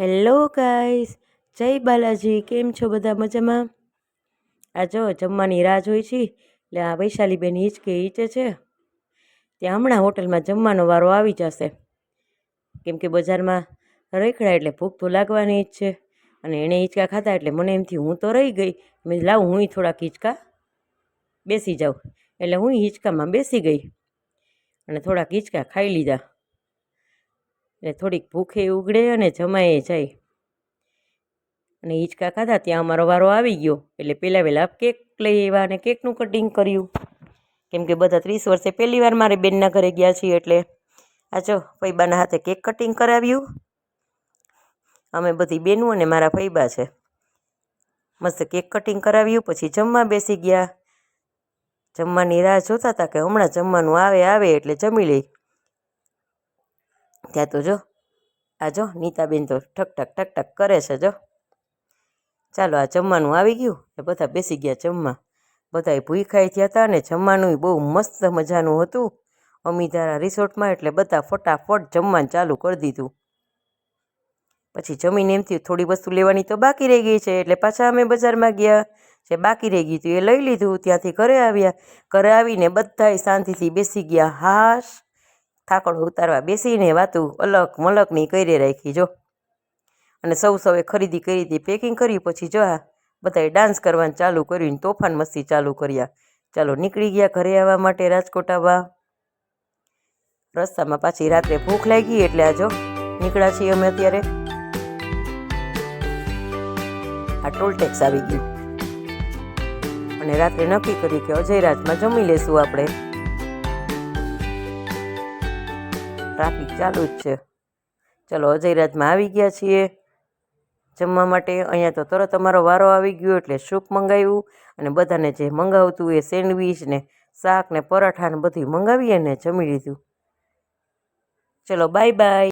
Hello guys જય બાલાજી. કેમ છો બધા મજામાં? આ જો જમવાની રાહ જોઈ છી. એટલે આ વૈશાલીબેન હિંચકે હિંચે છે. ત્યાં હમણાં હોટલમાં જમવાનો વારો આવી જશે. કેમ કે બજારમાં રેખડા એટલે ભૂખ તો લાગવાની જ છે. અને એણે હિંચકા ખાધા એટલે મને એમથી હું તો રહી ગઈ. મેં લાવ, હું થોડાક હિંચકા બેસી જાઉં. એટલે હું હિંચકામાં બેસી ગઈ. અને થોડાક હિંચકા ખાઈ લીધા. એટલે થોડીક ભૂખે ઉગડે અને જમાએ જાય. અને હિંચકા ખાધા ત્યાં અમારો વારો આવી ગયો. એટલે પહેલાં વહેલા કેક લઈ આવ્યા અને કેકનું કટિંગ કર્યું. કેમ કે બધા ત્રીસ વર્ષે પહેલી વાર મારે બેનના ઘરે ગયા છીએ એટલે આ જો ફૈબાના હાથે કેક કટિંગ કરાવ્યું. અમે બધી બેનું અને મારા ફૈબા છે. મસ્ત કેક કટિંગ કરાવ્યું, પછી જમવા બેસી ગયા. જમવાની રાહ જોતા હતા કે હમણાં જમવાનું આવે આવે એટલે જમી લઈ. ત્યાં તો જો, આ જો નીતાબેન તો ઠક ઠક ઠક ઠક કરે છે જો. ચાલો, આ જમવાનું આવી ગયું. એ બધા બેસી ગયા જમવા. બધાય ભૂખાઈ થયા હતા અને જમવાનું બહુ મસ્ત મજાનું હતું. અમીધારા રિસોર્ટમાં એટલે બધા ફટાફટ જમવાનું ચાલુ કરી દીધું. પછી જમીને એમ થયું, થોડી વસ્તુ લેવાની તો બાકી રહી ગઈ છે. એટલે પાછા અમે બજારમાં ગયા. જે બાકી રહી ગયું હતું એ લઈ લીધું. ત્યાંથી ઘરે આવ્યા. ઘરે આવીને બધાય શાંતિથી બેસી ગયા. હાશ. થાકડો ઉતારવા બેસીને વાતું અલગ મલકની કરી રાખી, જો. અને સૌ સૌએ ખરીદી કરી હતી પેકિંગ કરી પછી જો આ બધાએ ડાન્સ કરવાનું ચાલુ કર્યું તોફાન મસ્તી ચાલુ કર્યા. ચાલો નીકળી ગયા ઘરે આવવા માટે રાજકોટ આવવા. રસ્તામાં પાછી રાત્રે ભૂખ લાગી એટલે આ જો નીકળ્યા છીએ અમે અત્યારે. આ ટોલ ટેક્સ આવી ગયું. અને રાત્રે નક્કી કર્યું કે અજયરાજમાં જમી લેશું આપણે. ટ્રાફિક ચાલુ જ છે. ચલો અજયરાજમાં આવી ગયા છીએ. જમવા માટે અહીંયા તો તરત અમારો વારો આવી ગયો એટલે સૂપ મંગાવ્યું અને બધાને જે મંગાવતું એ સેન્ડવીચ ને શાક ને પરાઠા ને બધું મંગાવીએ ને જમી લીધું. ચલો બાય બાય